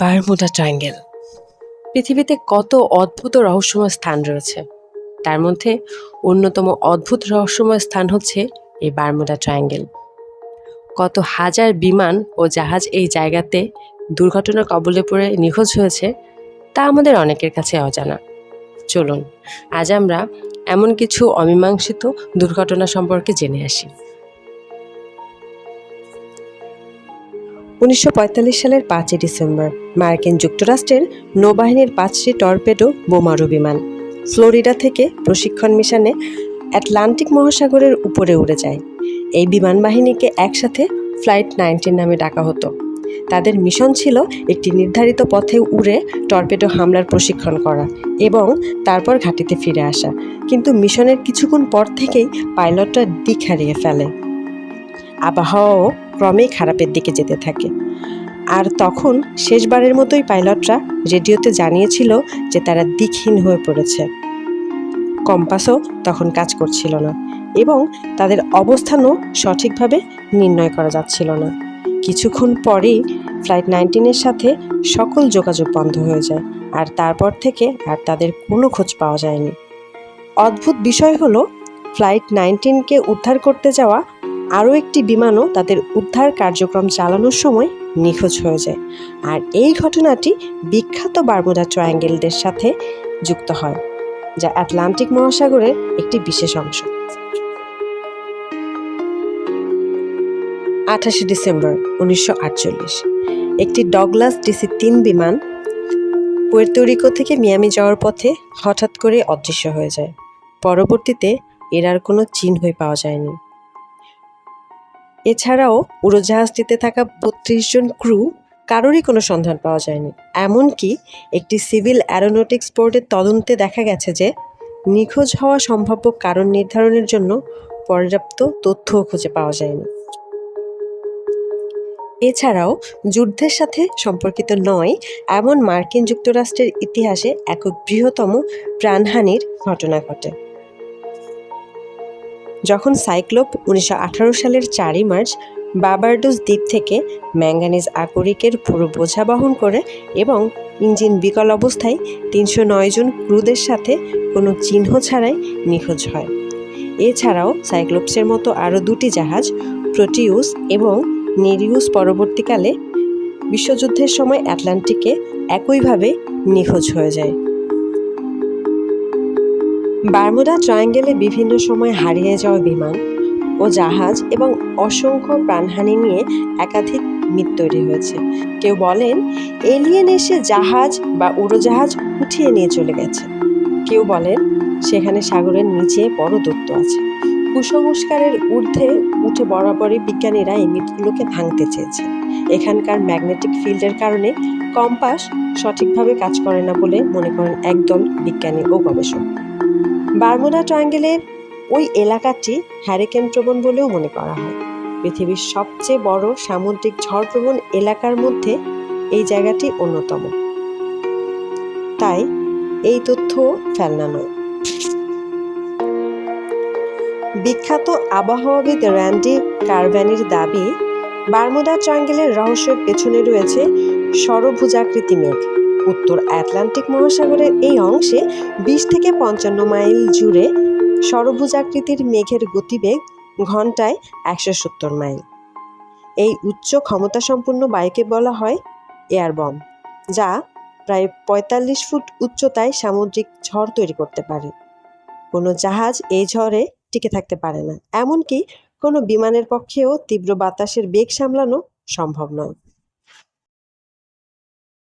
Bermuda triangle. পৃথিবীতে কত অদ্ভুত রহস্যময় স্থান রয়েছে। তার মধ্যে অন্যতম অদ্ভুত রহস্যময় স্থান হচ্ছে এই বারমুডা ট্রায়াঙ্গেল। কত হাজার বিমান ও জাহাজ এই জায়গাতে দুর্ঘটনার কবলে পড়ে নিখোঁজ হয়েছে, তা আমাদের অনেকের কাছে অজানা। চলুন, আজ আমরা এমন কিছু অমীমাংসিত দুর্ঘটনা সম্পর্কে জেনে আসি। উনিশশো পঁয়তাল্লিশ সালের পাঁচই ডিসেম্বর, মার্কিন যুক্তরাষ্ট্রের নৌবাহিনীর পাঁচটি টর্পেডো বোমারু বিমান ফ্লোরিডা থেকে প্রশিক্ষণ মিশনে অ্যাটলান্টিক মহাসাগরের উপরে উড়ে যায়। এই বিমান বাহিনীকে একসাথে ফ্লাইট নাইনটিন নামে ডাকা হতো। তাদের মিশন ছিল একটি নির্ধারিত পথে উড়ে টর্পেডো হামলার প্রশিক্ষণ করা এবং তারপর ঘাঁটিতে ফিরে আসা। কিন্তু মিশনের কিছুক্ষণ পর থেকেই পাইলটরা দিক হারিয়ে ফেলে। আবহাওয়াও ক্রমেই খারাপের দিকে যেতে থাকে। আর তখন শেষবারের মতোই পাইলটরা রেডিওতে জানিয়েছিল যে তারা দিকহীন হয়ে পড়েছে। কম্পাসও তখন কাজ করছিল না এবং তাদের অবস্থানও সঠিকভাবে নির্ণয় করা যাচ্ছিল না। কিছুক্ষণ পরেই ফ্লাইট নাইনটিনের সাথে সকল যোগাযোগ বন্ধ হয়ে যায় আর তারপর থেকে আর তাদের কোনো খোঁজ পাওয়া যায়নি। অদ্ভুত বিষয় হলো, ফ্লাইট নাইনটিনকে উদ্ধার করতে যাওয়া আরও একটি বিমানও তাদের উদ্ধার কার্যক্রম চালানোর সময় নিখোঁজ হয়ে যায়। আর এই ঘটনাটি বিখ্যাত বারমুডা ট্রায়াঙ্গেলদের সাথে যুক্ত হয়, যা আটলান্টিক মহাসাগরের একটি বিশেষ অংশ। আঠাশে ডিসেম্বর, উনিশশো আটচল্লিশ। একটি ডগলাস ডিসি তিন বিমান পুয়ের্তোরিকো থেকে মিয়ামি যাওয়ার পথে হঠাৎ করে অদৃশ্য হয়ে যায়। পরবর্তীতে এর আর কোনো চিহ্নই পাওয়া যায়নি। এছাড়াও উড়োজাহাজটিতে থাকা বত্রিশ জন ক্রু কারোরই কোনো সন্ধান পাওয়া যায়নি। এমনকি একটি সিভিল অ্যারোনটিক্স বোর্ডের তদন্তে দেখা গেছে যে, নিখোঁজ হওয়া সম্ভাব্য কারণ নির্ধারণের জন্য পর্যাপ্ত তথ্যও খুঁজে পাওয়া যায়নি। এছাড়াও, যুদ্ধের সাথে সম্পর্কিত নয়, এমন মার্কিন যুক্তরাষ্ট্রের ইতিহাসে এক বৃহত্তম প্রাণহানির ঘটনা ঘটে। যখন সাইক্লোপ উনিশশো আঠারো সালের চারই মার্চ বাবারডোস দ্বীপ থেকে ম্যাঙ্গানিজ আকরিকের পুরো বোঝা বহন করে এবং ইঞ্জিন বিকল অবস্থায় তিনশো নয় জন ক্রুদের সাথে কোনো চিহ্ন ছাড়াই নিখোঁজ হয়। এছাড়াও সাইক্লোপসের মতো আরও দুটি জাহাজ, প্রোটিউস এবং নেরিউস পরবর্তীকালে বিশ্বযুদ্ধের সময় অ্যাটলান্টিকে একইভাবে নিখোঁজ হয়ে যায়। বারমুডা ট্রায়াঙ্গেলে বিভিন্ন সময় হারিয়ে যাওয়া বিমান ও জাহাজ এবং অসংখ্য প্রাণহানি নিয়ে একাধিক মিথ তৈরি হয়েছে। কেউ বলেন, এলিয়েন এসে জাহাজ বা উড়োজাহাজ উঠিয়ে নিয়ে চলে গেছে। কেউ বলেন, সেখানে সাগরের নিচে বড় দত্ত আছে। কুসংস্কারের ঊর্ধ্বে উঠে বরাবরই বিজ্ঞানীরা এই মিথগুলোকে ভাঙতে চেয়েছে। এখানকার ম্যাগনেটিক ফিল্ডের কারণে কম্পাস সঠিকভাবে কাজ করে না বলে মনে করেন একদল বিজ্ঞানী ও গবেষক। বারমুডা ট্রায়াঙ্গেলের ওই এলাকাটি হ্যারিকেন প্রবণ বলেও মনে করা হয়। পৃথিবীর সবচেয়ে বড় সামুদ্রিক ঝড়প্রবণ এলাকার মধ্যে এই জায়গাটি অন্যতম। তাই এই তথ্য ফেলনা নয়। বিখ্যাত আবহাওয়াবিদ র্যান্ডি কারভ্যানির দাবি, বারমুডা ট্রায়াঙ্গেলের রহস্যের পেছনে রয়েছে সরভুজাকৃতি মেঘ। উত্তর আটলান্টিক মহাসাগরের এই অংশে বিশ থেকে পঞ্চান্ন মাইল জুড়ে ষড়ভুজাকৃতির মেঘের গতিবেগ ঘন্টায় একশো সত্তর মাইল। এই উচ্চ ক্ষমতাসম্পন্ন বায়ুকে বলা হয় এয়ার বম, যা প্রায় পঁয়তাল্লিশ ফুট উচ্চতায় সামুদ্রিক ঝড় তৈরি করতে পারে। কোনো জাহাজ এই ঝড়ে টিকে থাকতে পারে না, এমনকি কোনো বিমানের পক্ষেও তীব্র বাতাসের বেগ সামলানো সম্ভব নয়।